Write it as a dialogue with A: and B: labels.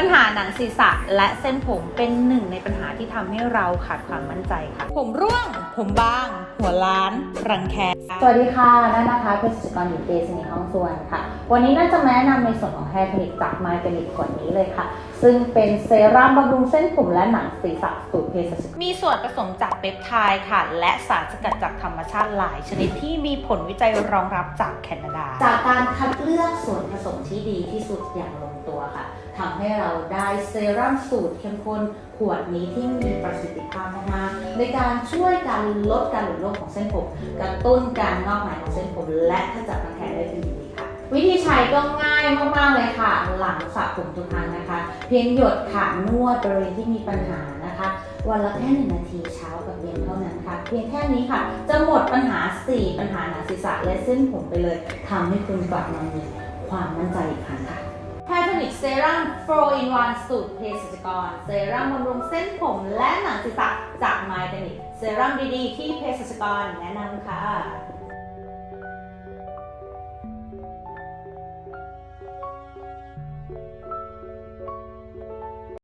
A: ปัญหาหนังศีรษะและเส้นผมเป็นหนึ่งในปัญหาที่ทำให้เราขาดความมั่นใจค่ะ ผมร่วง ผมบาง หัวล้าน รังแค
B: สวัสดีค่ะนั่นนะคะเภสัชกรหญิงเตสนิทห้องส่วนค่ะ วันนี้น่าจะมาแนะนำในส่วนของแฮร์คลินิกจากไมล์คลินิกก่อนนี้เลยค่ะ ซึ่งเป็นเซรั่มบำรุงเส้นผมและหนังศีรษะสูตรเภสัชกร
A: มีส่วนผสมจากเปปไทด์ค่ะ และสารสกัดจากธรรมชาติหลายชนิดที่มีผลวิจัยรองรับจากแคนาดา
B: จากการคัดเลือกส่วนผสมที่ดีที่สุดอย่างลงตัวค่ะทำให้เราได้เซรั่มสูตรเข้มข้นขวดนี้ที่มีประสิทธิภาพมากๆในการช่วยการลดการหลุดร่วงของเส้นผม กระตุ้นการงอกใหม่ของเส้นผม และขจัดรังแคได้ ก็ง่ายมากๆเลยค่ะ หลังสระผมทุกครั้งนะคะ เพียงหยดค่ะนวดบริเวณที่มีปัญหานะคะ วันละแค่หนึ่งนาทีเช้ากับเย็นเท่านั้นค่ะ เพียงแค่นี้ค่ะ จะหมดปัญหา 4 ปัญหาหนังศีรษะและเส้นผมไปเลยทำให้คุณกลับมามีความมั่นใจอีกครั้งค่ะแพทนิกเซรั่ม4 in 1สูตรเภสัชกร เซรั่มบำรุงเส้นผมและหนังศีรษะจากไมล์คลินิกเซรั่มดีๆ ที่เภสัชกรแนะนำค่ะ